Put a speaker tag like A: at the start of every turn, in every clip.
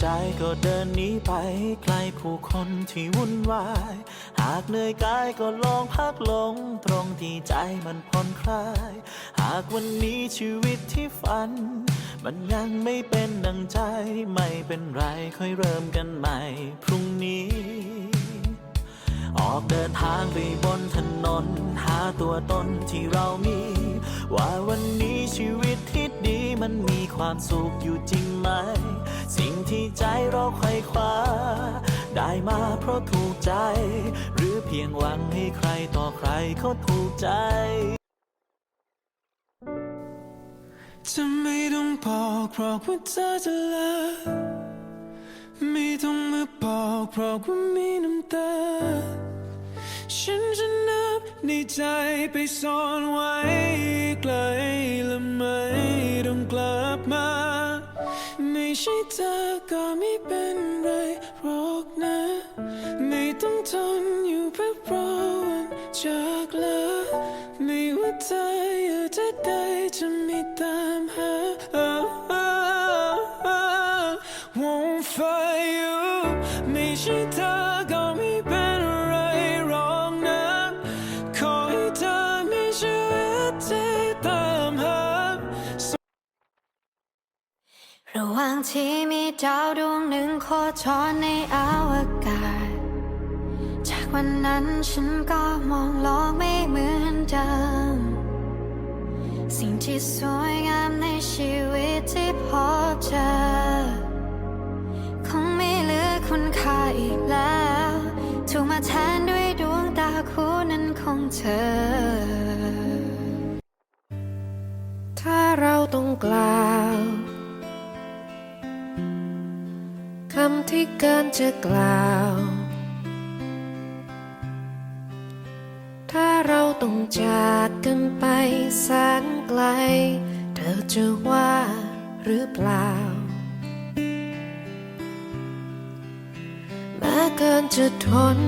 A: ใจก็เดินหนีไปไกลผู้คนที่วุ่นวาย หากเหนื่อยกายก็ลองพักลง ตรงที่ใจมันผ่อนคลาย หากวันนี้ชีวิตที่ฝัน มันยังไม่เป็นดังใจ ไม่เป็นไรค่อยเริ่มกันใหม่ พรุ่งนี้ ออกเดินทางไปบนถนน หาตัวตนที่เรามี ว่าวันนี้ชีวิตที่ดีมันมีความสุขอยู่จริงไหม สิ่งที่ใจเราใครคว้า ได้มาเพราะถูกใจ หรือเพียงหวังให้ใครต่อใครเขาถูกใจ
B: จะไม่ต้องบอกเพราะว่าเธอจะลิกไม่ต้องมาบอกเพราะว่ามีน้ำตาฉันจะ ในใจไปซ่อนไว้ไกลและไม่ต้องกลับมา ไม่ใช่เธอก็ไม่เป็นไรหรอกนะ ไม่ต้องทนอยู่เพื่อรอวันจากลาไม่ว่าเธออยู่ที่ใดจะไม่ตามหา ระหว่า
C: งที่มีดาวดวงหนึ่งโคจรในอวกาศ จากวันนั้นฉันก็มองโลกไม่เหมือนเดิม สิ่งที่สวยงามในชีวิตที่พบเจอ คงไม่เหลือคุณค่าอีกแล้ว ถูกมาแทนด้วยดวงตาคู่นั้นของเธอ
D: ถ้าเราต้องกล่าว คำที่เกินจะกล่าว ถ้าเราต้องจากกันไปแสนไกล เธอจะว่าหรือเปล่า แม้เกินจะทน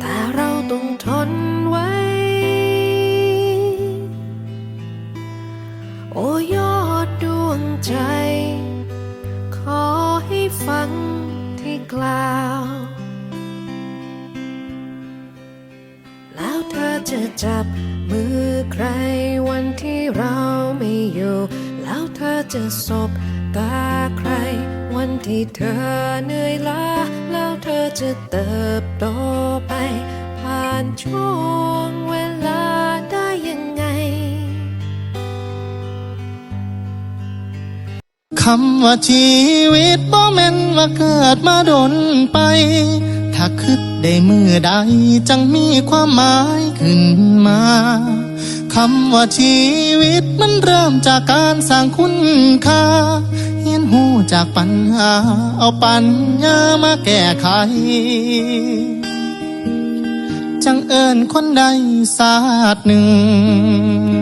D: แต่เราต้องทน ฟังที่กล่าว แล้วเธอจะจับมือใครวันที่เราไม่อยู่ แล้วเธอจะสบตาใคร วันที่เธอเหนื่อยล้า แล้วเธอจะเติบโตไป ผ่านช่วงเว
E: คำว่าชีวิตบ่แม่นว่าเกิดมาดนไป ถ้าคิดได้มือใดจังมีความหมายขึ้นมาคำว่าชีวิตมันเริ่มจากการสร้างคุณค่าเฮียนหูจากปัญหา เอาปัญญามาแก้ไข จังเอิญคนใดศาสตร์หนึ่ง